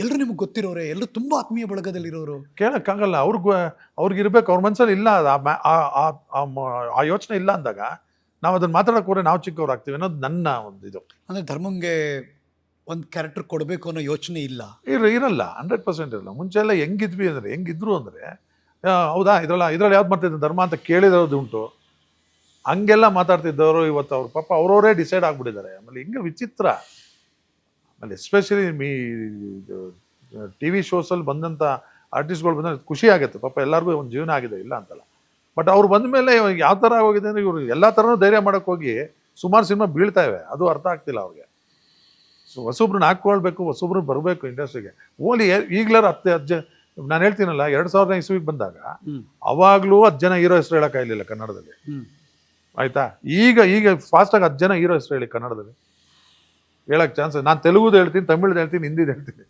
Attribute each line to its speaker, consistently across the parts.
Speaker 1: ಎಲ್ಲರೂ ನಿಮ್ಗೆ ಗೊತ್ತಿರೋರೆ? ಎಲ್ಲರೂ ತುಂಬ ಆತ್ಮೀಯ ಬಳಗದಲ್ಲಿರೋರು.
Speaker 2: ಕೇಳಕ್ಕಾಗಲ್ಲ ಅವ್ರಿಗೂ ಅವ್ರಿಗೆ ಇರಬೇಕು ಅವ್ರ ಮನಸ್ಸಲ್ಲಿ ಇಲ್ಲ ಅದು ಆ ಆ- ಆ- ಆ ಮ- ಆ ಯೋಚನೆ ಇಲ್ಲ ಅಂದಾಗ ನಾವು ಅದನ್ನು ಮಾತಾಡೋಕೆ ಹೋದ್ರೆ ನಾವು ಚಿಕ್ಕವ್ರು ಆಗ್ತೀವಿ ಅನ್ನೋದು ನನ್ನ ಒಂದು ಇದು.
Speaker 1: ಅಂದರೆ ಧರ್ಮಂಗೆ ಒಂದು ಕ್ಯಾರೆಕ್ಟರ್ ಕೊಡಬೇಕು ಅನ್ನೋ ಯೋಚನೆ ಇಲ್ಲ.
Speaker 2: ಇರ ಇರಲ್ಲ ಹಂಡ್ರೆಡ್ ಪರ್ಸೆಂಟ್ ಇರಲ್ಲ. ಮುಂಚೆ ಎಲ್ಲ ಹೆಂಗಿದ್ವಿ ಅಂದರೆ ಹೆಂಗಿದ್ರು ಅಂದರೆ ಹೌದಾ ಇದ್ರಲ್ಲ ಇದರಲ್ಲಿ ಯಾವ್ದು ಮಾಡ್ತಿದ್ದೆ ಧರ್ಮ ಅಂತ ಕೇಳಿರೋದು ಉಂಟು. ಹಂಗೆಲ್ಲ ಮಾತಾಡ್ತಿದ್ದವರು ಇವತ್ತು ಅವ್ರ ಪಾಪ ಅವರವರೇ ಡಿಸೈಡ್ ಆಗ್ಬಿಟ್ಟಿದ್ದಾರೆ. ಆಮೇಲೆ ಹಿಂಗೆ ವಿಚಿತ್ರ. ಆಮೇಲೆ ಎಸ್ಪೆಷಲಿ ಮೀ ಟಿ ವಿ ಶೋಸಲ್ಲಿ ಬಂದಂಥ ಆರ್ಟಿಸ್ಟ್ಗಳು ಬಂದರೆ ಖುಷಿ ಆಗುತ್ತೆ. ಪಾಪ ಎಲ್ಲರಿಗೂ ಒಂದು ಜೀವನ ಆಗಿದೆ ಇಲ್ಲ ಅಂತಲ್ಲ. ಬಟ್ ಅವ್ರು ಬಂದ ಮೇಲೆ ಯಾವ ಥರ ಆಗೋಗಿದೆ ಅಂದರೆ ಇವರು ಎಲ್ಲ ಥರನೂ ಧೈರ್ಯ ಮಾಡೋಕ್ಕೆ ಹೋಗಿ ಸುಮಾರು ಸಿನಿಮಾ ಬೀಳ್ತಾ ಇವೆ. ಅದು ಅರ್ಥ ಆಗ್ತಿಲ್ಲ ಅವ್ರಿಗೆ. ಸೊ ಹೊಸೊಬ್ರನ್ನ ಹಾಕ್ಕೊಳ್ಬೇಕು ಹೊಸೊಬ್ರು ಬರಬೇಕು ಇಂಡಸ್ಟ್ರಿಗೆ ಓಲಿ ಈಗಲರ ಹತ್ತೆ ಅಜ್ಜ ನಾನು ಹೇಳ್ತೀನಲ್ಲ ಎರಡು ಸಾವಿರದ ಇಸ್ವಿಗೆ ಬಂದಾಗ. ಅವಾಗಲೂ ಹತ್ತು ಜನ ಹೀರೋ ಹೆಸರು ಹೇಳೋಕ್ಕಾಗಲಿಲ್ಲ ಕನ್ನಡದಲ್ಲಿ.
Speaker 1: ಆಯಿತಾ
Speaker 2: ಆಯ್ತಾ? ಈಗ ಈಗ ಫಾಸ್ಟಾಗಿ ಹತ್ತು ಜನ ಹೀರೋ ಹೆಸರು ಹೇಳಿ ಕನ್ನಡದಲ್ಲಿ. ಹೇಳಕ್ ಚಾನ್ಸ್ ನಾನು ತೆಲುಗುದು ಹೇಳ್ತೀನಿ ತಮಿಳ್ದು ಹೇಳ್ತೀನಿ ಹಿಂದಿ ಹೇಳ್ತೀನಿ.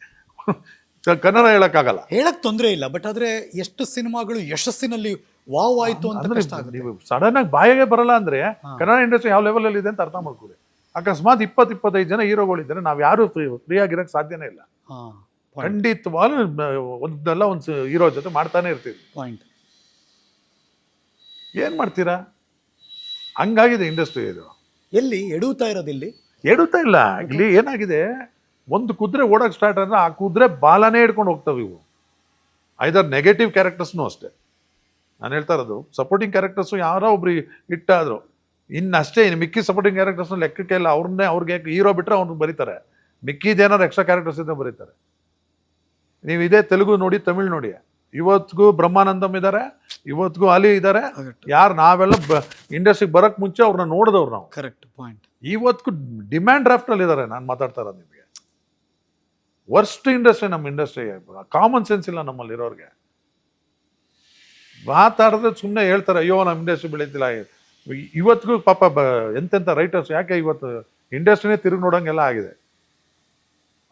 Speaker 2: ಕನ್ನಡ ಹೇಳಕ್ಕಾಗಲ್ಲ.
Speaker 1: ಹೇಳಕ್ ತೊಂದರೆ ಇಲ್ಲ ಬಟ್ ಆದ್ರೆ ಎಷ್ಟು ಸಿನಿಮಾಗಳು ಯಶಸ್ಸಿನಲ್ಲಿ ವಾವ್ ಆಯ್ತು ಅಂತ
Speaker 2: ಅಂದ್ರೆ
Speaker 1: ಕಷ್ಟ ಆಗುತ್ತೆ.
Speaker 2: ನೀವು ಸಡನ್ ಆಗಿ ಬಾಯಿಗೆ ಬರಲ್ಲ ಅಂದ್ರೆ ಕನ್ನಡ ಇಂಡಸ್ಟ್ರಿ ಯಾವ ಲೆವೆಲ್ ಅಲ್ಲಿ ಇದೆ ಅಂತ ಅರ್ಥ ಮಾಡ್ಕೊಳ್ಳಿ. ಅಕಸ್ಮಾತ್ ಇಪ್ಪತ್ತು ಇಪ್ಪತ್ತೈದು ಜನ ಹೀರೋಗಳಿದ್ದಾರೆ ನಾವು ಯಾರು ಫ್ರೀ ಫ್ರೀ ಆಗಿರಕ್ಕೆ ಸಾಧ್ಯನೇ ಇಲ್ಲ.
Speaker 1: ಹಾ
Speaker 2: ಖಂಡಿತವಾಗ್ಲೂ ಒಂದಲ್ಲ ಒಂದು ಹೀರೋ ಜೊತೆ ಮಾಡ್ತಾನೆ ಇರ್ತೀವಿ.
Speaker 1: ಪಾಯಿಂಟ್
Speaker 2: ಏನ್ ಮಾಡ್ತೀರಾ? ಹಂಗಾಗಿದೆ ಇಂಡಸ್ಟ್ರಿ ಇದು.
Speaker 1: ಎಲ್ಲಿ ಎಡುತ್ತಾ ಇರೋದಿಲ್ಲಿ
Speaker 2: ಎಡುತ್ತಾ ಇಲ್ಲ? ಇಲ್ಲಿ ಏನಾಗಿದೆ? ಒಂದು ಕುದುರೆ ಓಡಕ್ ಸ್ಟಾರ್ಟ್ ಆದರೆ ಆ ಕುದುರೆ ಬಾಲನೇ ಹಿಡ್ಕೊಂಡು ಹೋಗ್ತವೆ ಇವು. ಐದರ್ ನೆಗೆಟಿವ್ ಕ್ಯಾರೆಕ್ಟರ್ಸ್ನು ಅಷ್ಟೇ. ನಾನು ಹೇಳ್ತಾ ಇರೋದು ಸಪೋರ್ಟಿಂಗ್ ಕ್ಯಾರೆಕ್ಟರ್ಸು ಯಾರೋ ಒಬ್ರು ಇಟ್ಟಾದ್ರು ಇನ್ನಷ್ಟೇ ಇನ್ನು ಮಿಕ್ಕಿ ಸಪೋರ್ಟಿಂಗ್ ಕ್ಯಾರೆಕ್ಟರ್ಸ್ನ ಲೆಕ್ಕಕ್ಕೆ ಇಲ್ಲ. ಅವ್ರನ್ನೇ ಅವ್ರಿಗೆ ಹೀರೋ ಬಿಟ್ರೆ ಅವ್ರನ್ನ ಬರೀತಾರೆ. ಮಿಕ್ಕಿದೇನಾದ್ರು ಎಕ್ಸ್ಟ್ರಾ ಕ್ಯಾರೆಕ್ಟರ್ಸ್ ಇದ್ದ ಬರೀತಾರೆ. ನೀವು ಇದೇ ತೆಲುಗು ನೋಡಿ ತಮಿಳ್ ನೋಡಿ. ಇವತ್ತಿಗೂ ಬ್ರಹ್ಮಾನಂದಂ ಇದ್ದಾರೆ ಇವತ್ತಿಗೂ ಅಲಿ ಇದ್ದಾರೆ ಯಾರು ನಾವೆಲ್ಲ ಇಂಡಸ್ಟ್ರಿಗೆ ಬರಕ್ ಮುಂಚೆ ಅವ್ರನ್ನ ನೋಡಿದವ್ರು ನಾವು.
Speaker 1: ಕರೆಕ್ಟ್ ಪಾಯಿಂಟ್
Speaker 2: ಇವತ್ತಿಗೂ ಡಿಮ್ಯಾಂಡ್ ಡ್ರಾಫ್ಟಲ್ಲಿ ಇದ್ದಾರೆ ನಾನು ಮಾತಾಡ್ತಾ ಇರೋದು ನಿಮಗೆ. ವರ್ಸ್ಟ್ ಇಂಡಸ್ಟ್ರಿ ನಮ್ಮ ಇಂಡಸ್ಟ್ರಿ ಕಾಮನ್ ಸೆನ್ಸ್ ಇಲ್ಲ ನಮ್ಮಲ್ಲಿ ಇರೋರಿಗೆ. ಮಾತಾಡಿದ್ರೆ ಸುಮ್ಮನೆ ಹೇಳ್ತಾರೆ ಅಯ್ಯೋ ನಮ್ಮ ಇಂಡಸ್ಟ್ರಿ ಬೆಳೀತಿಲ್ಲ. ಇವತ್ತಿಗೂ ಪಾಪ ಎಂತೆಂಥ ರೈಟರ್ಸ್ ಯಾಕೆ ಇವತ್ತು ಇಂಡಸ್ಟ್ರಿನೇ ತಿರುಗಿ ನೋಡೋಂಗೆಲ್ಲ ಆಗಿದೆ.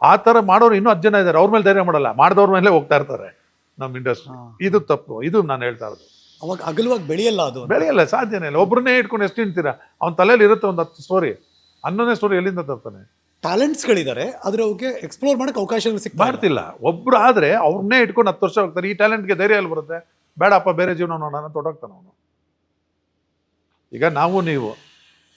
Speaker 2: ಆ ಥರ ಮಾಡೋರು ಇನ್ನೂ ಹತ್ತು ಜನ ಇದ್ದಾರೆ ಅವ್ರ ಮೇಲೆ ಧೈರ್ಯ ಮಾಡಲ್ಲ ಮಾಡಿದವ್ರ ಮೇಲೆ ಹೋಗ್ತಾ ಇರ್ತಾರೆ. ನಮ್ಮ ಇಂಡಸ್ಟ್ರಿ ಇದು ತಪ್ಪು. ಇದು ನಾನು ಹೇಳ್ತಾ ಇರೋದು.
Speaker 1: ಅವಾಗ ಅಗಲವಾಗಿ ಬೆಳೆಯಲ್ಲ ಅದು
Speaker 2: ಬೆಳೆಯಲ್ಲ ಸಾಧ್ಯನೇ ಇಲ್ಲ. ಒಬ್ಬರನ್ನೇ ಇಟ್ಕೊಂಡು ಎಷ್ಟು ತಿಂತೀರಾ? ಅವ್ನ ತಲೆಯಲ್ಲಿ ಇರುತ್ತೆ ಒಂದು ಹತ್ತು ಸ್ಟೋರಿ ಹನ್ನೊಂದನೇ ಸ್ಟೋರಿ ಎಲ್ಲಿಂದ ತರ್ತಾನೆ?
Speaker 1: ಟ್ಯಾಲೆಂಟ್ಸ್ಗಳಿದ್ದಾರೆ ಆದರೆ ಅವಕ್ಕೆ ಎಕ್ಸ್ಪ್ಲೋರ್ ಮಾಡಕ್ಕೆ ಅವಕಾಶಗಳು ಸಿಕ್ಕ.
Speaker 2: ಮಾಡ್ತಿಲ್ಲ. ಒಬ್ರು ಆದರೆ ಅವ್ರನ್ನೇ ಇಟ್ಕೊಂಡು ಹತ್ತು ವರ್ಷ ಹೋಗ್ತಾರೆ. ಈ ಟ್ಯಾಲೆಂಟ್ಗೆ ಧೈರ್ಯ ಎಲ್ಲಿ ಬರುತ್ತೆ? ಬೇಡಪ್ಪ ಬೇರೆ ಜೀವನ ನೋಡೋಣ ತೊಡಗ್ತಾನೆ ಅವನು. ಈಗ ನಾವು ನೀವು.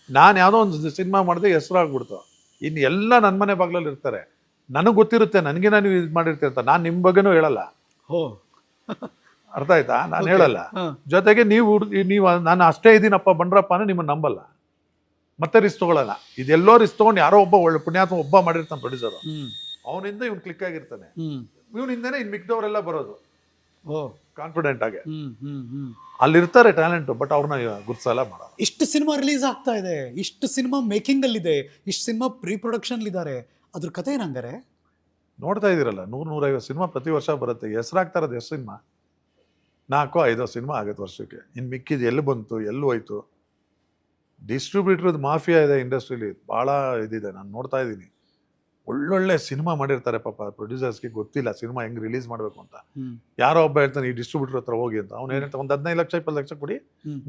Speaker 2: ನಾನು ಯಾವುದೋ ಒಂದು ಸಿನಿಮಾ ಮಾಡಿದೆ ಹೆಸರು ಆಗ್ಬಿಡ್ತು ಇನ್ನು ಎಲ್ಲ ನನ್ನ ಮನೆ ಬಾಗ್ಲಲ್ಲಿ ಇರ್ತಾರೆ. ನನಗೆ ಗೊತ್ತಿರುತ್ತೆ ನನಗೆ ನಾನು ಇದು ಮಾಡಿರ್ತೀನಿ ಅಂತ. ನಾನು ನಿಮ್ಮ ಬಗ್ಗೆನೂ ಹೇಳಲ್ಲ.
Speaker 1: ಹೋ.
Speaker 2: ಅರ್ಥ ಆಯ್ತಾ? ನಾನು. ಹೇಳಲ್ಲ. ಜೊತೆಗೆ ನೀವು ನೀವು ನಾನು ಅಷ್ಟೇ ಇದ್ದೀನಪ್ಪ ಬಂಡ್ರಪ್ಪ ಅಂದ್ರೆ ನಿಮ್ಮನ್ನು ನಂಬಲ್ಲ. ಮತ್ತೆ ರಿಸ್ಕ್ ತಗೊಳ್ಳಲ್ಲ. ಇದೆಲ್ಲೋ ರಿಸ್ ತಗೊಂಡು ಯಾರೋ ಒಬ್ಬ ಒಳ್ಳೆ ಪುಣ್ಯಾತ್ಮ ಒಬ್ಬ ಮಾಡಿರ್ತಾನೆ ಪ್ರೊಡ್ಯೂಸರ್ ಅವನಿಂದ ಇವ್ನು ಕ್ಲಿಕ್ ಆಗಿರ್ತಾನೆ. ಇವನಿಂದಾನೆ ಇನ್ ಮಿಕ್ದವರೆಲ್ಲ ಬರೋದು.
Speaker 1: ಓ
Speaker 2: ಕಾನ್ಫಿಡೆಂಟ್ ಆಗಿ. ಅಲ್ಲಿರ್ತಾರೆ ಟ್ಯಾಲೆಂಟ್ ಬಟ್ ಅವ್ರನ್ನ ಗುರ್ಸಲ್ಲ ಮಾಡೋ
Speaker 1: ಇಷ್ಟು ಸಿನಿಮಾ ರಿಲೀಸ್ ಆಗ್ತಾ ಇದೆ. ಇಷ್ಟು ಸಿನಿಮಾ ಮೇಕಿಂಗ್ ಅಲ್ಲಿದೆ. ಇಷ್ಟು ಸಿನಿಮಾ ಪ್ರೀ ಪ್ರೊಡಕ್ಷನ್ ಇದ್ದಾರೆ ಅದ್ರ ಕತೆ ಏನಂಗಾರೆ?
Speaker 2: ನೋಡ್ತಾ ಇದ್ದೀರಲ್ಲ ನೂರು ನೂರೈವತ್ತು ಸಿನಿಮಾ ಪ್ರತಿ ವರ್ಷ ಬರುತ್ತೆ. ಹೆಸರಾಗ್ತಾ ಇರೋದು ಎಷ್ಟು ಸಿನಿಮಾ? ನಾಲ್ಕೋ ಐದೋ ಸಿನಿಮಾ ಆಗುತ್ತೆ ವರ್ಷಕ್ಕೆ. ಇನ್ನು ಮಿಕ್ಕಿದ್ದು ಎಲ್ಲಿ ಬಂತು ಎಲ್ಲಿ ಹೋಯ್ತು? ಡಿಸ್ಟ್ರಿಬ್ಯೂಟ್ರದ್ದು ಮಾಫಿಯಾ ಇದೆ ಇಂಡಸ್ಟ್ರೀಲಿ. ಭಾಳ ಇದಿದೆ ನಾನು ನೋಡ್ತಾ ಇದ್ದೀನಿ. ಒಳ್ಳೊಳ್ಳೆ ಸಿನಿಮಾ ಮಾಡಿರ್ತಾರೆ ಪಾಪ ಪ್ರೊಡ್ಯೂಸರ್ಸ್ಗೆ ಗೊತ್ತಿಲ್ಲ ಸಿನಿಮಾ ಹೆಂಗೆ ರಿಲೀಸ್ ಮಾಡಬೇಕು ಅಂತ. ಯಾರೋ ಒಬ್ಬ ಹೇಳ್ತಾನೆ ಈ ಡಿಸ್ಟ್ರಿಬ್ಯೂಟರ್ ಹತ್ರ ಹೋಗಿ ಅಂತ. ಅವ್ನು ಏನಂತ ಒಂದು ಹದಿನೈದು ಲಕ್ಷ ಇಪ್ಪತ್ತು ಲಕ್ಷ ಕೊಡಿ.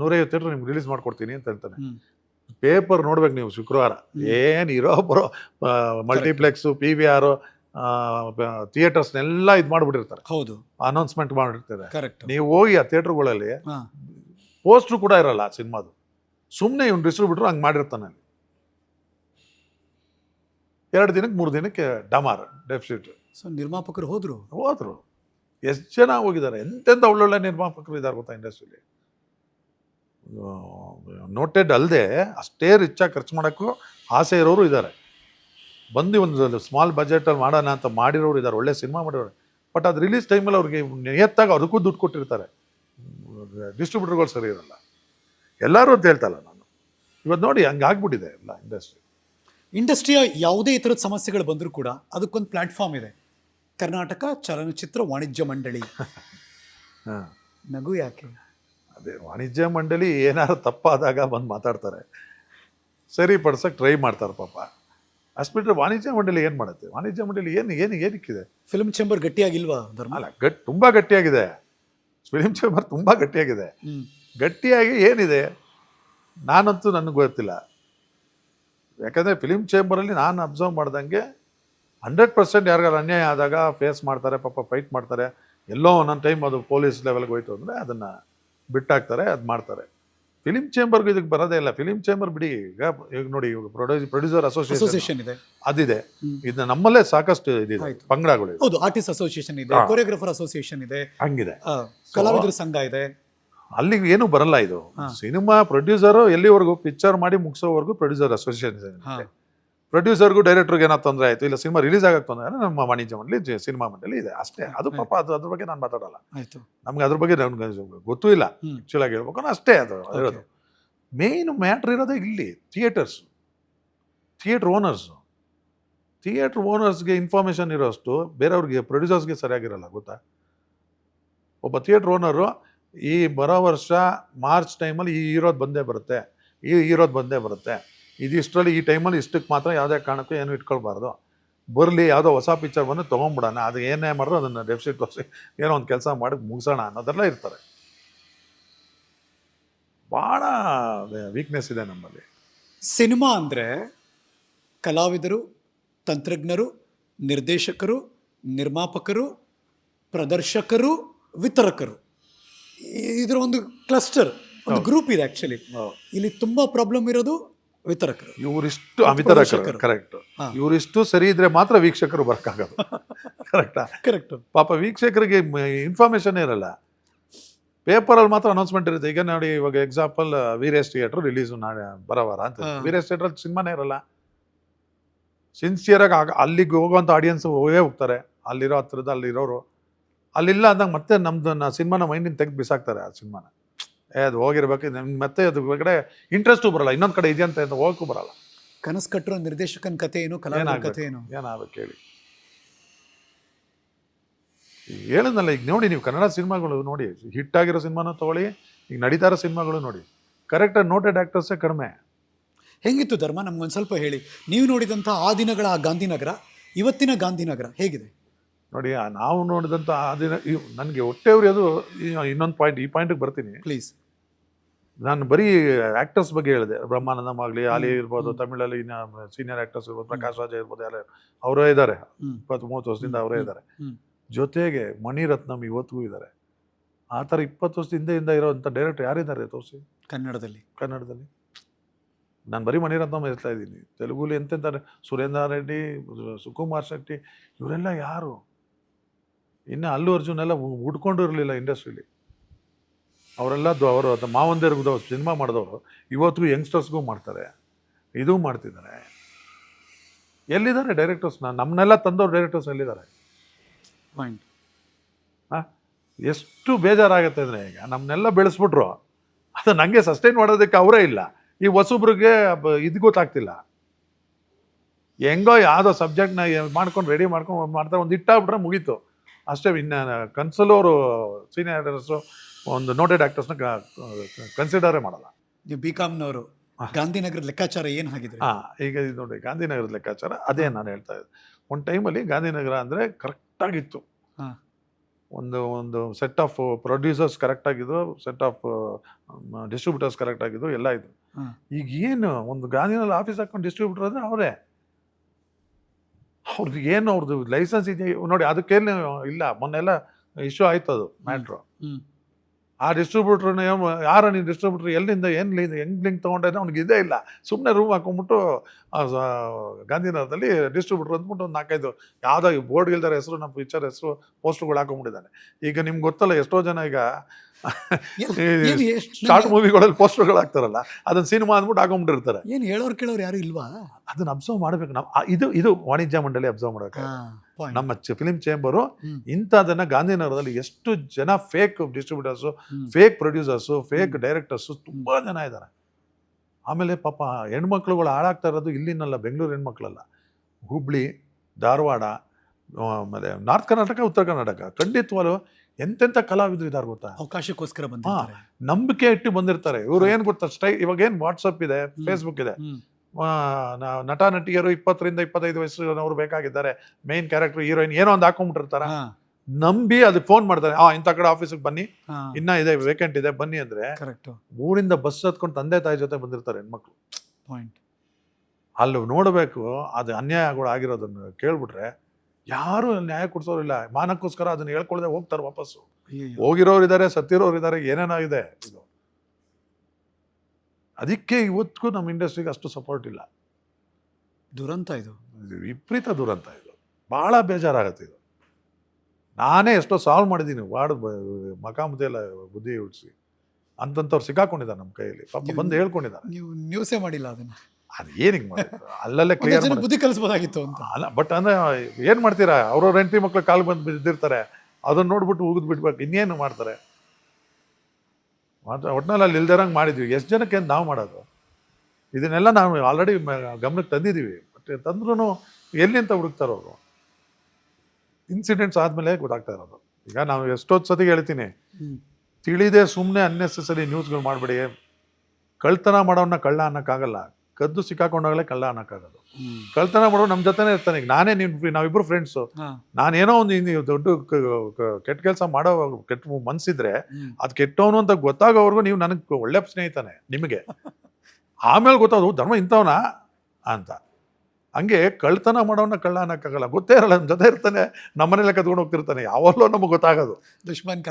Speaker 2: ನೂರೈವತ್ತು ಥಿಯೇಟ್ರ್ ನಿಮ್ಗೆ ರಿಲೀಸ್ ಮಾಡ್ಕೊಡ್ತೀನಿ ಅಂತ ಹೇಳ್ತಾನೆ. ಪೇಪರ್ ನೋಡ್ಬೇಕು ನೀವು ಶುಕ್ರವಾರ.
Speaker 1: ಏನಿರೋ
Speaker 2: ಏನು ಇರೋ ಬರೋ ಮಲ್ಟಿಪ್ಲೆಕ್ಸು ಪಿ ವಿ ಆರು ಥಿಯೇಟರ್ಸ್ನೆಲ್ಲ ಇದು ಮಾಡಿಬಿಟ್ಟಿರ್ತಾರೆ.
Speaker 1: ಹೌದು.
Speaker 2: ಅನೌನ್ಸ್ಮೆಂಟ್ ಮಾಡಿರ್ತಾರೆ
Speaker 1: ಕರೆಕ್ಟ್
Speaker 2: ನೀವು ಹೋಗಿ ಆ ಥಿಯೇಟರ್ಗಳಲ್ಲಿ ಪೋಸ್ಟ್ರು ಕೂಡ ಇರಲ್ಲ ಆ ಸಿನಿಮಾದು. ಸುಮ್ಮನೆ ಇವ್ನು ಡಿಸ್ಟ್ರಿಬ್ಯೂಟ್ರು ಹಂಗೆ ಮಾಡಿರ್ತಾನೆ ಎರಡು ದಿನಕ್ಕೆ ಮೂರು ದಿನಕ್ಕೆ ಡಮಾರ್ ಡೆಫಿಸಿಟ್
Speaker 1: ಸೊ ನಿರ್ಮಾಪಕರು ಹೋದರು?
Speaker 2: ಹೋದರು. ಎಷ್ಟು ಜನ ಹೋಗಿದ್ದಾರೆ? ಎಂತೆಂಥ ಒಳ್ಳೊಳ್ಳೆ ನಿರ್ಮಾಪಕರು ಇದ್ದಾರೆ ಗೊತ್ತಾ ಇಂಡಸ್ಟ್ರಿಲಿ ನೋಟೆಡ್ ಅಲ್ಲದೆ ಅಷ್ಟೇ ರಿಚ್ಚಾಗಿ ಖರ್ಚು ಮಾಡೋಕ್ಕೂ ಆಸೆ ಇರೋರು ಇದ್ದಾರೆ ಬಂದು ಒಂದು ಸ್ಮಾಲ್ ಬಜೆಟಲ್ಲಿ ಮಾಡೋಣ ಅಂತ ಮಾಡಿರೋರು ಇದ್ದಾರೆ ಒಳ್ಳೆ ಸಿನಿಮಾ ಮಾಡಿರೋರು. ಬಟ್ ಅದು ರಿಲೀಸ್ ಟೈಮಲ್ಲಿ ಅವ್ರಿಗೆ ನಿಯತ್ತಾಗಿ ಅದಕ್ಕೂ ದುಡ್ಡು ಕೊಟ್ಟಿರ್ತಾರೆ. ಡಿಸ್ಟ್ರಿಬ್ಯೂಟರ್ಗಳು ಸರಿ ಇರೋಲ್ಲ. ಎಲ್ಲರೂ ಅಂತ ಹೇಳ್ತಲ್ಲ ನಾನು. ಇವತ್ತು ನೋಡಿ ಹಂಗೆ ಆಗ್ಬಿಟ್ಟಿದೆ ಎಲ್ಲ ಇಂಡಸ್ಟ್ರಿ
Speaker 1: ಇಂಡಸ್ಟ್ರಿಯ ಯಾವುದೇ ಥರದ ಸಮಸ್ಯೆಗಳು ಬಂದರೂ ಕೂಡ ಅದಕ್ಕೊಂದು ಪ್ಲಾಟ್ಫಾರ್ಮ್ ಇದೆ. ಕರ್ನಾಟಕ ಚಲನಚಿತ್ರ ವಾಣಿಜ್ಯ ಮಂಡಳಿ.
Speaker 2: ಹಾಂ.
Speaker 1: ನಗು ಯಾಕೆ?
Speaker 2: ಅದೇ ವಾಣಿಜ್ಯ ಮಂಡಳಿ ಏನಾದ್ರು ತಪ್ಪಾದಾಗ ಬಂದು ಮಾತಾಡ್ತಾರೆ. ಸರಿ ಪಡ್ಸಕ್ಕೆ ಟ್ರೈ ಮಾಡ್ತಾರೆ ಪಾಪ. ಅಷ್ಟು ಬಿಟ್ಟರೆ ವಾಣಿಜ್ಯ ಮಂಡಳಿ ಏನು ಮಾಡುತ್ತೆ? ವಾಣಿಜ್ಯ ಮಂಡಳಿ ಏನು ಏನು ಏನಕ್ಕಿದೆ?
Speaker 1: ಫಿಲ್ಮ್ ಚೇಂಬರ್ ಗಟ್ಟಿಯಾಗಿಲ್ವಾ ಧರ್ಮ?
Speaker 2: ಅಲ್ಲ ಗಟ್ ತುಂಬ ಗಟ್ಟಿಯಾಗಿದೆ. ಫಿಲಿಮ್ ಚೇಂಬರ್ ತುಂಬ ಗಟ್ಟಿಯಾಗಿದೆ. ಗಟ್ಟಿಯಾಗಿ ಏನಿದೆ? ನಾನಂತೂ ನನಗೆ ಗೊತ್ತಿಲ್ಲ. ಯಾಕಂದರೆ ಫಿಲಿಮ್ ಚೇಂಬರಲ್ಲಿ ನಾನು ಅಬ್ಸರ್ವ್ ಮಾಡ್ದಂಗೆ ಹಂಡ್ರೆಡ್ ಪರ್ಸೆಂಟ್ ಯಾರಿಗಾರು ಅನ್ಯಾಯ ಆದಾಗ ಫೇಸ್ ಮಾಡ್ತಾರೆ ಪಾಪ ಫೈಟ್ ಮಾಡ್ತಾರೆ. ಎಲ್ಲೋ ಒಂದೊಂದು ಟೈಮ್ ಅದು ಪೊಲೀಸ್ ಲೆವೆಲ್ಗೆ ಹೋಯ್ತು ಅಂದರೆ ಅದನ್ನು ಬಿಟ್ಟಾಕ್ತಾರೆ ಅದು ಮಾಡ್ತಾರೆ. ಫಿಲಿಂ ಚೇಂಬರ್ಗೂ ಇದಕ್ಕೆ ಬರೋದೇ ಇಲ್ಲ. ಫಿಲಿಂ ಚೇಂಬರ್ ಬಿಡಿ ಈಗ ಈಗ ನೋಡಿ ಇವಾಗ ಪ್ರೊಡ್ಯೂಸ್ ಪ್ರೊಡ್ಯೂಸರ್ ಅಸೋಸಿಯೇಷನ್
Speaker 1: ಇದೆ.
Speaker 2: ಅದಿದೆ. ಇದನ್ನ ನಮ್ಮಲ್ಲೇ ಸಾಕಷ್ಟು ಇದಿದೆ. ಪಂಗಡಗಳು
Speaker 1: ಹೌದು ಆರ್ಟಿಸ್ಟ್ ಅಸೋಸಿಯೇಷನ್ ಇದೆ ಕೊರಿಯೋಗ್ರಾಫರ್ ಅಸೋಸಿಯೇಷನ್ ಇದೆ.
Speaker 2: ಹಂಗಿದೆ.
Speaker 1: ಕಲಾವಿದರ ಸಂಘ ಇದೆ.
Speaker 2: ಅಲ್ಲಿಗೆ ಏನು ಬರಲ್ಲ ಇದು. ಸಿನಿಮಾ ಪ್ರೊಡ್ಯೂಸರ್ ಎಲ್ಲಿವರೆಗೂ ಪಿಕ್ಚರ್ ಮಾಡಿ ಮುಗಿಸೋವರೆಗೂ ಪ್ರೊಡ್ಯೂಸರ್ ಅಸೋಸಿಯೇಷನ್
Speaker 1: ಹಾ.
Speaker 2: ಪ್ರೊಡ್ಯೂಸರ್ಗೂ ಡೈರೆಕ್ಟರ್ಗೆ ಏನೋ ತೊಂದರೆ ಆಯ್ತು ಇಲ್ಲ ಸಿನಿಮಾ ರಿಲೀಸ್ ಆಗಕ್ಕೆ ತೊಂದರೆ ಅಂದರೆ ನಮ್ಮ ವಾಣಿಜ್ಯ ಮಂಡಳಿ ಸಿನಿಮಾ ಮಂಡಳಿ ಇದೆ. ಅಷ್ಟೇ. ಅದು ಪಾಪ ಅದು ಅದ್ರ ಬಗ್ಗೆ ನಾನು ಮಾತಾಡಲ್ಲ.
Speaker 1: ಆಯ್ತು.
Speaker 2: ನಮ್ಗೆ ಅದ್ರ ಬಗ್ಗೆ ಗೊತ್ತೂ ಇಲ್ಲ. ಆ್ಯಕ್ಚುಲಾಗಿ ಹೇಳ್ಬೇಕು ಅಷ್ಟೇ ಅದು ಇರೋದು ಮೇನ್ ಮ್ಯಾಟ್ರ್ ಇರೋದೇ ಇಲ್ಲಿ ಥಿಯೇಟರ್ಸ್ ಥಿಯೇಟರ್ ಓನರ್ಸ್ ಥಿಯೇಟರ್ ಓನರ್ಸ್ಗೆ ಇನ್ಫಾರ್ಮೇಷನ್ ಇರೋಷ್ಟು ಬೇರೆಯವ್ರಿಗೆ ಪ್ರೊಡ್ಯೂಸರ್ಸ್ಗೆ ಸರಿಯಾಗಿರಲ್ಲ ಗೊತ್ತಾ? ಒಬ್ಬ ಥಿಯೇಟರ್ ಓನರು ಈ ಬರೋ ವರ್ಷ ಮಾರ್ಚ್ ಟೈಮಲ್ಲಿ ಈ ಇರೋದು ಬಂದೇ ಬರುತ್ತೆ ಈ ಇರೋದು ಬಂದೇ ಬರುತ್ತೆ. ಇದಿಷ್ಟರಲ್ಲಿ ಈ ಟೈಮಲ್ಲಿ ಇಷ್ಟಕ್ಕೆ ಮಾತ್ರ ಯಾವುದೇ ಕಾರಣಕ್ಕೂ ಏನು ಇಟ್ಕೊಳ್ಬಾರ್ದು. ಬರಲಿ ಯಾವುದೋ ಹೊಸ ಪಿಕ್ಚರ್ ಬಂದು ತೊಗೊಂಬಿಡೋಣ. ಅದು ಏನೇ ಮಾಡಿದ್ರು ಅದನ್ನು ಡೆಫಿಸಿಟ್ ತೋರಿಸಿ. ಏನೋ ಒಂದು ಕೆಲಸ ಮಾಡಿ ಮುಗಿಸೋಣ ಅನ್ನೋದೆಲ್ಲ ಇರ್ತಾರೆ. ಭಾಳ ವೀಕ್ನೆಸ್ ಇದೆ ನಮ್ಮಲ್ಲಿ.
Speaker 1: ಸಿನಿಮಾ ಅಂದರೆ ಕಲಾವಿದರು ತಂತ್ರಜ್ಞರು ನಿರ್ದೇಶಕರು ನಿರ್ಮಾಪಕರು ಪ್ರದರ್ಶಕರು ವಿತರಕರು. ಇದರ ಒಂದು ಕ್ಲಸ್ಟರ್ ಒಂದು ಗ್ರೂಪ್ ಇದೆ ಆ್ಯಕ್ಚುಲಿ ಇಲ್ಲಿ ತುಂಬ ಪ್ರಾಬ್ಲಮ್ ಇರೋದು ವಿತರಕರು.
Speaker 2: ಇವರಿಷ್ಟು
Speaker 1: ವಿತರಕರು.
Speaker 2: ಕರೆಕ್ಟ್. ಇವರಿಷ್ಟು ಸರಿ ಇದ್ರೆ ಮಾತ್ರ ವೀಕ್ಷಕರು ಬರ್ಕಾಗೋದು. ಕರೆಕ್ಟಾ
Speaker 1: ಕರೆಕ್ಟ್
Speaker 2: ಪಾಪ ವೀಕ್ಷಕರಿಗೆ ಇನ್ಫಾರ್ಮೇಶನ್ ಇರಲ್ಲ. ಪೇಪರಲ್ಲಿ ಮಾತ್ರ ಅನೌನ್ಸ್ಮೆಂಟ್ ಇರುತ್ತೆ. ಈಗ ನೋಡಿ ಇವಾಗ ಎಕ್ಸಾಂಪಲ್ ವೀರೇಶ್ ಥಿಯೇಟರ್ ರಿಲೀಸ್ ನಾಳೆ ಬರವಾರ ಅಂತ. ವೀರೇಶ್ ಥಿಯೇಟರ್ ಸಿನಿಮಾನೇ ಇರಲ್ಲ. ಸಿನ್ಸಿಯರಾಗಿ ಆಗ ಅಲ್ಲಿಗೆ ಹೋಗುವಂಥ ಆಡಿಯನ್ಸ್ ಹೋಗೇ ಹೋಗ್ತಾರೆ. ಅಲ್ಲಿರೋ ಹತ್ರದ ಅಲ್ಲಿರೋರು. ಅಲ್ಲಿಲ್ಲ ಅಂದಾಗ ಮತ್ತೆ ನಮ್ದು ಸಿನಿಮಾನ ಮೈಂಡಿಂದ ತೆಗೆದು ಬಿಸಾಕ್ತಾರೆ ಆ ಸಿನಿಮಾನ. ಏ ಅದು ಹೋಗಿರ್ಬೇಕು. ನಮ್ಗೆ ಮತ್ತೆ ಅದು ಕಡೆ ಇಂಟ್ರೆಸ್ಟು ಬರಲ್ಲ. ಇನ್ನೊಂದು ಕಡೆ ಇದೆಯಂತ ಅಂತ ಹೋಗಕ್ಕೂ ಬರಲ್ಲ.
Speaker 1: ಕನಸು ಕಟ್ಟಿರೋ ನಿರ್ದೇಶಕನ ಕಥೆ ಏನು
Speaker 2: ಏನಾಗ್ಬೇಕು?
Speaker 1: ಕಥೆ ಏನು?
Speaker 2: ಏನಾಗಬೇಕು ಹೇಳಿ. ಹೇಳಿದ್ನಲ್ಲ ಈಗ ನೋಡಿ ನೀವು ಕನ್ನಡ ಸಿನಿಮಾಗಳು ನೋಡಿ ಹಿಟ್ ಆಗಿರೋ ಸಿನಿಮಾನ ತಗೊಳ್ಳಿ ಈಗ ನಡೀತಾ ಇರೋ ಸಿನಿಮಾಗಳು ನೋಡಿ. ಕರೆಕ್ಟಾಗಿ ನೋಟೆಡ್ ಆ್ಯಕ್ಟರ್ಸೇ ಕಡಿಮೆ.
Speaker 1: ಹೆಂಗಿತ್ತು ಧರ್ಮ? ನಮ್ಗೊಂದು ಸ್ವಲ್ಪ ಹೇಳಿ. ನೀವು ನೋಡಿದಂಥ ಆ ದಿನಗಳ ಆ ಗಾಂಧಿನಗರ ಇವತ್ತಿನ ಗಾಂಧಿನಗರ ಹೇಗಿದೆ?
Speaker 2: ನೋಡಿ ನಾವು ನೋಡಿದಂಥ ಆ ದಿನ ನನಗೆ ಹೊಟ್ಟೆ ಅದು ಇನ್ನೊಂದು ಪಾಯಿಂಟ್ ಈ ಪಾಯಿಂಟಿಗೆ ಬರ್ತೀನಿ.
Speaker 1: ಪ್ಲೀಸ್
Speaker 2: ನಾನು ಬರೀ ಆ್ಯಕ್ಟರ್ಸ್ ಬಗ್ಗೆ ಹೇಳಿದೆ. ಬ್ರಹ್ಮಾನಂದಮ್ ಆಗಲಿ ಆಲಿ ಇರ್ಬೋದು ತಮಿಳಲ್ಲಿ ಸೀನಿಯರ್ ಆ್ಯಕ್ಟರ್ಸ್ ಇರ್ಬೋದು ಪ್ರಕಾಶ್ ರಾಜ ಇರ್ಬೋದು ಯಾರು ಅವರೇ ಇದ್ದಾರೆ. ಇಪ್ಪತ್ತು ಮೂವತ್ತು ವರ್ಷದಿಂದ ಅವರೇ ಇದ್ದಾರೆ. ಜೊತೆಗೆ ಮಣಿರತ್ನಂ ಇವತ್ತಿಗೂ ಇದ್ದಾರೆ. ಆ ಥರ ಇಪ್ಪತ್ತು ವರ್ಷದ ಇಂದ ಇರೋಂಥ ಡೈರೆಕ್ಟರ್ ಯಾರಿದ್ದಾರೆ ತೋರಿಸಿ?
Speaker 1: ಕನ್ನಡದಲ್ಲಿ.
Speaker 2: ಕನ್ನಡದಲ್ಲಿ. ನಾನು ಬರೀ ಮಣಿರತ್ನಂ ಹೇಳ್ತಾ ಇದ್ದೀನಿ. ತೆಲುಗುಲಿ ಎಂತೆಂಥ ಸುರೇಂದ್ರ ರೆಡ್ಡಿ ಸುಕುಮಾರ್ ಶೆಟ್ಟಿ ಇವರೆಲ್ಲ ಯಾರು? ಇನ್ನು ಅಲ್ಲು ಅರ್ಜುನ್ ಎಲ್ಲ ಹುಡ್ಕೊಂಡು ಇರಲಿಲ್ಲ ಇಂಡಸ್ಟ್ರೀಲಿ ಅವರೆಲ್ಲ ಅವರು ಅದು ಮಾವಂದಿರ್ಗೂ ಸಿನಿಮಾ ಮಾಡಿದವರು ಇವತ್ತಿಗೂ ಯಂಗ್ಸ್ಟರ್ಸ್ಗೂ ಮಾಡ್ತಾರೆ. ಇದೂ ಮಾಡ್ತಿದ್ದಾರೆ. ಎಲ್ಲಿದ್ದಾರೆ ಡೈರೆಕ್ಟರ್ಸ್ ನಮ್ಮನ್ನೆಲ್ಲ ತಂದವ್ರು ಡೈರೆಕ್ಟರ್ಸ್ ಎಲ್ಲಿದ್ದಾರೆ?
Speaker 1: ಪಾಯಿಂಟ್
Speaker 2: ಎಷ್ಟು ಬೇಜಾರಾಗುತ್ತೆ ಅಂದರೆ ಈಗ ನಮ್ಮನ್ನೆಲ್ಲ ಬೆಳೆಸ್ಬಿಟ್ರು. ಅದು ನನಗೆ ಸಸ್ಟೈನ್ ಮಾಡೋದಕ್ಕೆ ಅವರೇ ಇಲ್ಲ. ಈ ಹೊಸೊಬ್ರಿಗೆ ಇದು ಗೊತ್ತಾಗ್ತಿಲ್ಲ. ಹೆಂಗೋ ಯಾವುದೋ ಸಬ್ಜೆಕ್ಟ್ನ ಮಾಡ್ಕೊಂಡು ರೆಡಿ ಮಾಡ್ಕೊಂಡು ಮಾಡ್ತಾರೆ. ಒಂದು ಇಟ್ಟಾಗ್ಬಿಟ್ರೆ ಮುಗೀತು. ಅಷ್ಟೇ ಇನ್ನು ಕನ್ಸಲ್ ಅವರು ಸೀನಿಯರ್ ಆ್ಯಕ್ಟರ್ಸು ಒಂದು ನೋಟೆಡ್ ಆ್ಯಕ್ಟರ್ಸ್ನ ಕನ್ಸಿಡರೇ ಮಾಡಲ್ಲ.
Speaker 1: ನೀವು ಬಿ ಕಾಮ್ನವರು. ಗಾಂಧಿನಗರದ ಲೆಕ್ಕಾಚಾರ ಏನು ಹಾಗಿದ್ರೆ?
Speaker 2: ಹಾಂ ಈಗ ಇದು ನೋಡಿ ಗಾಂಧಿನಗರದ ಲೆಕ್ಕಾಚಾರ ಅದೇ ನಾನು ಹೇಳ್ತಾ ಇದ್ದೆ ಒಂದು ಟೈಮಲ್ಲಿ ಗಾಂಧಿನಗರ ಅಂದರೆ ಕರೆಕ್ಟಾಗಿತ್ತು
Speaker 1: ಹಾ.
Speaker 2: ಒಂದು ಒಂದು ಸೆಟ್ ಆಫ್ ಪ್ರೊಡ್ಯೂಸರ್ಸ್ ಕರೆಕ್ಟಾಗಿದ್ರು ಸೆಟ್ ಆಫ್ ಡಿಸ್ಟ್ರಿಬ್ಯೂಟರ್ಸ್ ಕರೆಕ್ಟಾಗಿದ್ರು ಎಲ್ಲ ಇದ್ರು. ಈಗ ಏನು ಒಂದು ಗಾಂಧಿನಲ್ಲಿ ಆಫೀಸ್ ಹಾಕೊಂಡು ಡಿಸ್ಟ್ರಿಬ್ಯೂಟರ್ ಅಂದರೆ ಅವರೇ. ಅವ್ರದ್ದು ಏನು ಅವ್ರದ್ದು ಲೈಸೆನ್ಸ್ ಇದೆಯಾ? ನೋಡಿ ಅದಕ್ಕೇನು ಇಲ್ಲ ಮೊನ್ನೆಲ್ಲ ಇಶ್ಯೂ ಆಯ್ತು ಅದು ಮ್ಯಾಟ್ರು ಆ ಡಿಸ್ಟ್ರಿಬ್ಯೂಟ್ರನ್ನ ಯಾರು ನೀನು ಡಿಸ್ಟ್ರಿಬ್ಯೂಟ್ರ್ ಎಲ್ಲಿಂದ ಏನು ಲಿಂಕ್ ಹೆಂಗೆ ಲಿಂಕ್ ತೊಗೊಂಡೆ ಅವ್ನಿಗೆ ಇದೇ ಇಲ್ಲ. ಸುಮ್ಮನೆ ರೂಮ್ ಹಾಕೊಂಡ್ಬಿಟ್ಟು ಗಾಂಧಿನಗರದಲ್ಲಿ ಡಿಸ್ಟ್ರಿಬ್ಯೂಟ್ರ್ ಅಂದ್ಬಿಟ್ಟು ಒಂದು ನಾಲ್ಕೈದು ಯಾವುದೋ ಬೋರ್ಡ್ ಇಲ್ದಾರ ಹೆಸರು ನಮ್ಮ ಪಿಕ್ಚರ್ ಹೆಸರು ಪೋಸ್ಟ್ಗಳು ಹಾಕೊಂಡ್ಬಿಟ್ಟಿದ್ದಾನೆ. ಈಗ ನಿಮ್ಗೆ ಗೊತ್ತಲ್ಲ ಎಷ್ಟೋ ಜನ ಈಗ ಈ ಶಾರ್ಟ್ ಮೂವಿಗಳಲ್ಲಿ ಪೋಸ್ಟರ್ಗಳು ಹಾಕ್ತಾರಲ್ಲ ಅದನ್ನ ಸಿನಿಮಾ ಅಂದ್ಬಿಟ್ಟು ಹಾಕೊಂಡ್ಬಿಟ್ಟಿರ್ತಾರೆ.
Speaker 1: ಏನು ಹೇಳೋರು ಕೇಳೋರು ಯಾರು ಇಲ್ವಾ?
Speaker 2: ಅದನ್ನ ಅಬ್ಸರ್ವ್ ಮಾಡ್ಬೇಕು ನಾವು. ಇದು ಇದು ವಾಣಿಜ್ಯ ಮಂಡಳಿ ಅಬ್ಸರ್ವ್ ಮಾಡಬೇಕು. ನಮ್ಮ ಫಿಲಿಂ ಚೇಂಬರು ಇಂಥದನ್ನ ಗಾಂಧಿನಗರದಲ್ಲಿ ಎಷ್ಟು ಜನ fake distributors fake producers fake. Directors ತುಂಬ ಜನ ಇದ್ದಾರೆ ಆಮೇಲೆ ಪಾಪ ಹೆಣ್ಮಕ್ಳುಗಳು ಹಾಳಾಗ್ತಾ ಇರೋದು ಇಲ್ಲಿನಲ್ಲ ಬೆಂಗಳೂರು ಹೆಣ್ಮಕ್ಳಲ್ಲ. ಹುಬ್ಳಿ ಧಾರವಾಡ ಆಮೇಲೆ ನಾರ್ತ್ ಕರ್ನಾಟಕ ಉತ್ತರ ಕರ್ನಾಟಕ ಖಂಡಿತವಾಗ್ಲು ಎಂತೆಂಥ ಕಲಾವಿದರು ಇದ್ದಾರೆ ಗೊತ್ತಾ?
Speaker 1: ಅವಕಾಶಕ್ಕೋಸ್ಕರ ಬಂದ
Speaker 2: ನಂಬಿಕೆ ಇಟ್ಟು ಬಂದಿರ್ತಾರೆ. ಇವರು ಏನು ಗೊತ್ತಾ? ಸ್ಟೈ ಇವಾಗ ಏನು ವಾಟ್ಸಪ್ ಇದೆ ಫೇಸ್ಬುಕ್ ಇದೆ. ನಟ ನಟಿಯರು ಇಪ್ಪತ್ತರಿಂದ ಇಪ್ಪತ್ತೈದು ವಯಸ್ಸಿನವರು ಬೇಕಾಗಿದ್ದಾರೆ. ಮೇನ್ ಕ್ಯಾರೆಕ್ಟರ್ ಹೀರೋಯಿನ್ ಏನೋ ಒಂದು ಹಾಕೊಂಡ್ಬಿಟ್ಟಿರ್ತಾರ ನಂಬಿ ಅದಕ್ಕೆ ಫೋನ್ ಮಾಡ್ತಾರೆ. ಆ ಇಂಥ ಕಡೆ ಆಫೀಸಿಗೆ ಬನ್ನಿ. ಇನ್ನ ಇದೆ ವೇಕೆಂಟ್ ಇದೆ ಬನ್ನಿ ಅಂದ್ರೆ ಊರಿಂದ ಬಸ್ ಹತ್ಕೊಂಡು ತಂದೆ ತಾಯಿ ಜೊತೆ ಬಂದಿರ್ತಾರೆ ಹೆಣ್ಮಕ್ಳು.
Speaker 1: ಪಾಯಿಂಟ್
Speaker 2: ಅಲ್ಲಿ ನೋಡಬೇಕು ಅದು ಅನ್ಯಾಯಗಳು ಆಗಿರೋದನ್ನು ಕೇಳ್ಬಿಟ್ರೆ ಯಾರು ನ್ಯಾಯ ಕೊಡ್ಸೋರಿಲ್ಲ ಮಾನಕ್ಕೋಸ್ಕರ ಅದನ್ನ ಹೇಳ್ಕೊಳ್ದೆ ಹೋಗ್ತಾರೆ ವಾಪಸ್ಸು. ಹೋಗಿರೋರು ಇದ್ದಾರೆ ಸತ್ತಿರೋರು ಇದ್ದಾರೆ ಏನೇನೋ ಇದೆ ಇದು. ಅದಕ್ಕೆ ಇವತ್ತಿಗೂ ನಮ್ಮ ಇಂಡಸ್ಟ್ರಿಗೆ ಅಷ್ಟು ಸಪೋರ್ಟ್ ಇಲ್ಲ.
Speaker 1: ದುರಂತ ಇದು.
Speaker 2: ಇದು ವಿಪರೀತ ದುರಂತ ಇದು. ಭಾಳ ಬೇಜಾರಾಗುತ್ತೆ ಇದು. ನಾನೇ ಎಷ್ಟೋ ಸಾಲ್ವ್ ಮಾಡಿದ್ದೀನಿ. ವಾರ್ಡ್ ಮಕಾಮುದೆಲ್ಲ ಬುದ್ಧಿ ಉಳಿಸಿ. ಅಂತಂಥವ್ರು ಸಿಕ್ಕಾಕೊಂಡಿದ್ದಾರೆ ನಮ್ಮ ಕೈಯಲ್ಲಿ. ಪಾಪ ಬಂದು ಹೇಳ್ಕೊಂಡಿದ್ದಾರೆ.
Speaker 1: ನೀವು ನ್ಯೂಸೇ ಮಾಡಿಲ್ಲ ಅದನ್ನು?
Speaker 2: ಅದು ಏನಿಗೆ ಮಾಡಿದ್ರು ಅಲ್ಲಲ್ಲೇ ಕ್ಲಿಯರ್
Speaker 1: ಬುದ್ಧಿ ಕಲಿಸ್ಬೋದಾಗಿತ್ತು ಅಂತ.
Speaker 2: ಅಲ್ಲ ಬಟ್ ಅಂದರೆ ಏನು ಮಾಡ್ತೀರಾ? ಅವ್ರವ್ರ ಹೆಂಡತಿ ಮಕ್ಳು ಕಾಲು ಬಂದು ಬಿದ್ದಿರ್ತಾರೆ. ಅದನ್ನು ನೋಡ್ಬಿಟ್ಟು ಉಗಿದು ಬಿಡ್ಬೇಕು. ಇನ್ನೇನು ಮಾಡ್ತಾರೆ? ಮಾತ್ರ ಒಟ್ನಲ್ಲಿ ಅಲ್ಲಿ ಇಲ್ದಿರಂಗೆ ಮಾಡಿದ್ವಿ. ಎಷ್ಟು ಜನಕ್ಕೆ ಅಂತ ನಾವು ಮಾಡೋದು. ಇದನ್ನೆಲ್ಲ ನಾವು ಆಲ್ರೆಡಿ ಗಮನಕ್ಕೆ ತಂದಿದ್ದೀವಿ. ಬಟ್ ತಂದ್ರೂ ಎಲ್ಲಿಂತ ಹುಡುಕ್ತಾರೆ ಅವರು. ಇನ್ಸಿಡೆಂಟ್ಸ್ ಆದಮೇಲೆ ಗೊತ್ತಾಗ್ತಾ ಇರೋದು. ಈಗ ನಾವು ಎಷ್ಟೊತ್ತು ಸತಿಗೆ ಹೇಳ್ತೀನಿ. ತಿಳಿದೇ ಸುಮ್ಮನೆ ಅನ್ನೆಸೆಸರಿ ನ್ಯೂಸ್ಗಳು ಮಾಡಬೇಡಿ. ಕಳ್ತನ ಮಾಡೋನ್ನ ಕಳ್ಳ ಅನ್ನೋಕ್ಕಾಗಲ್ಲ. ಕದ್ದು ಸಿಕ್ಕಾಕೊಂಡಾಗಲೇ ಕಳ್ಳ ಅನ್ನಕ್ಕಾಗೋದು. ಕಳ್ತನ ಮಾಡೋ ನಮ್ಮ ಜೊತೆನೇ ಇರ್ತಾನೆ. ಈಗ ನಾನೇ ನೀವು ನಾವಿಬ್ರು ಫ್ರೆಂಡ್ಸು. ನಾನೇನೋ ಒಂದು ದೊಡ್ಡ ಕೆಟ್ಟ ಕೆಲಸ ಮಾಡೋ ಕೆಟ್ಟ ಮನ್ಸಿದ್ರೆ. ಅದು ಕೆಟ್ಟವನು ಅಂತ ಗೊತ್ತಾಗೋವರೆಗೂ ನೀವು ನನಗೆ ಒಳ್ಳೆ ಸ್ನೇಹಿತಾನೆ ನಿಮಗೆ. ಆಮೇಲೆ ಗೊತ್ತಾದ್ರು ಧರ್ಮ ಇಂಥವನ ಅಂತ. ಹಂಗೆ ಕಳ್ತನ ಮಾಡೋನ ಕಳ್ಳ ಅನ್ನಕ್ಕಾಗಲ್ಲ. ಗೊತ್ತೇ ಇರಲ್ಲ ನಮ್ಮ ಜೊತೆ ಇರ್ತಾನೆ ನಮ್ಮನೆಲ್ಲ ಕತ್ಕೊಂಡು ಹೋಗ್ತಿರ್ತಾನೆ. ಯಾವಲ್ಲೋ ನಮಗೆ ಗೊತ್ತಾಗೋದು.
Speaker 1: ದುಶ್ಮನ್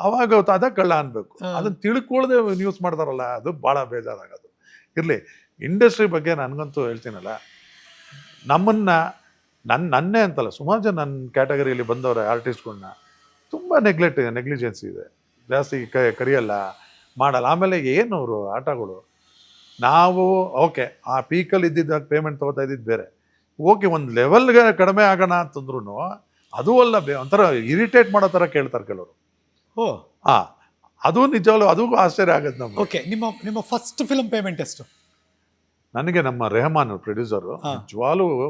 Speaker 2: ಅವಾಗ ಗೊತ್ತಾದ ಕಳ್ಳ ಅನ್ಬೇಕು. ಅದನ್ನ ತಿಳ್ಕೊಳ್ದೆ ನ್ಯೂಸ್ ಮಾಡ್ತಾರಲ್ಲ ಅದು ಭಾಳ ಬೇಜಾರಾಗೋದು. ಇರಲಿ ಇಂಡಸ್ಟ್ರಿ ಬಗ್ಗೆ ನನಗಂತೂ ಹೇಳ್ತೀನಲ್ಲ ನಮ್ಮನ್ನು ನನ್ನ ನನ್ನೇ ಅಂತಲ್ಲ ಸುಮಾರು ಜನ ನನ್ನ ಕ್ಯಾಟಗರಿಯಲ್ಲಿ ಬಂದವ್ರೆ ಆರ್ಟಿಸ್ಟ್ಗಳನ್ನ ತುಂಬ ನೆಗ್ಲೆಕ್ಟ್ ನೆಗ್ಲಿಜೆನ್ಸಿ ಇದೆ. ಜಾಸ್ತಿ ಕ ಕರಿಯಲ್ಲ ಮಾಡಲ್ಲ. ಆಮೇಲೆ ಏನು ಅವರು ಆಟಗಳು? ನಾವು ಓಕೆ ಆ ಪೀಕಲ್ಲಿ ಇದ್ದಿದ್ದಾಗ ಪೇಮೆಂಟ್ ತೊಗೋತಾ ಇದ್ದಿದ್ದು ಬೇರೆ. ಓಕೆ ಒಂದು ಲೆವೆಲ್ಗೆ ಕಡಿಮೆ ಆಗೋಣ ಅಂತಂದ್ರೂ ಅದು ಅಲ್ಲ ಬೇ ಒಂಥರ ಇರಿಟೇಟ್ ಮಾಡೋ ಥರ ಕೇಳ್ತಾರೆ ಕೆಲವರು.
Speaker 1: ಓ.
Speaker 2: ಆ. ಅದು ನಿಜವಾಗ್ಲೂ ಅದು ಆಶ್ಚರ್ಯ ಆಗುತ್ತೆ ನಮ್ಗೆ.
Speaker 1: ಓಕೆ ನಿಮ್ಮ ನಿಮ್ಮ ಫಸ್ಟ್ ಫಿಲ್ಮ್ ಪೇಮೆಂಟ್ ಎಷ್ಟು?
Speaker 2: ನನಗೆ ನಮ್ಮ ರೆಹಮಾನ್ ಪ್ರೊಡ್ಯೂಸರು
Speaker 1: ಜ್ವಾಲು
Speaker 2: ನಿಜವಾಗ್ಲೂ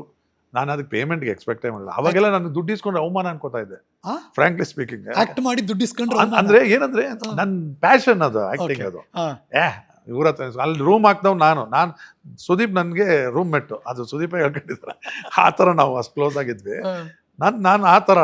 Speaker 2: ನಾನು ಅದಕ್ಕೆ ಪೇಮೆಂಟ್ಗೆ ಎಕ್ಸ್ಪೆಕ್ಟೇ ಮಾಡಿಲ್ಲ. ಅವಾಗೆಲ್ಲ ನಾನು ದುಡ್ಡು ಇಸ್ಕೊಂಡು ಅವಮಾನ ಅನ್ಕೋತಾ ಇದ್ದೆ? ಫ್ರಾಂಕ್ಲಿ ಸ್ಪೀಕಿಂಗ್
Speaker 1: ಆಕ್ಟ್ ಮಾಡಿ ದುಡ್ಡು ಇಸ್ಕೊಂಡ್ರೆ
Speaker 2: ಅಂದ್ರೆ ಏನಂದ್ರೆ. ನನ್ನ ಪ್ಯಾಷನ್ ಅದು ಆಕ್ಟಿಂಗ್ ಅದು. ಏ ಇವ್ರ ಹತ್ರ ಅಲ್ಲಿ ರೂಮ್ ಹಾಕ್ದವ್ ನಾನು. ನಾನು ಸುದೀಪ್ ನನಗೆ ರೂಮ್ ಮೆಟ್ಟು ಅದು ಸುದೀಪ ಹೇಳ್ಕೊಂಡಿದ್ದಾರೆ ಆ ಥರ ನಾವು ಅಷ್ಟು ಕ್ಲೋಸ್ ಆಗಿದ್ವಿ. ನಾನು ನಾನು ಆ ಥರ